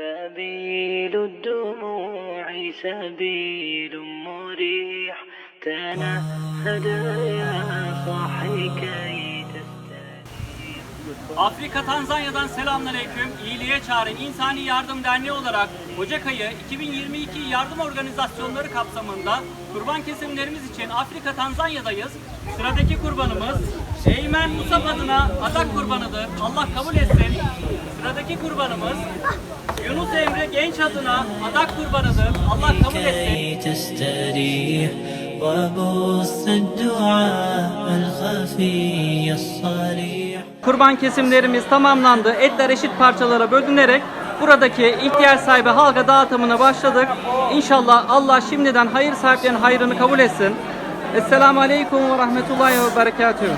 سبيل الدموع سبيل مريح تنهد يا صاحي كي تستريح Afrika Tanzanya'dan selamünaleyküm. İyiliğe Çağrı İnsani Yardım Derneği olarak Ocak ayı 2022 yardım organizasyonları kapsamında kurban kesimlerimiz için Afrika Tanzanya'dayız. Sıradaki kurbanımız Eymen Musab adına adak kurbanıdır. Allah kabul etsin. Sıradaki kurbanımız Yunus Emre Genç adına adak kurbanıdır. Allah kabul etsin. Kurban kesimlerimiz tamamlandı. Etler eşit parçalara bölünerek buradaki ihtiyaç sahibi halka dağıtımına başladık. İnşallah Allah şimdiden hayır sahiplerinin hayrını kabul etsin. Esselamu Aleyküm ve Rahmetullahi ve Berekatühü.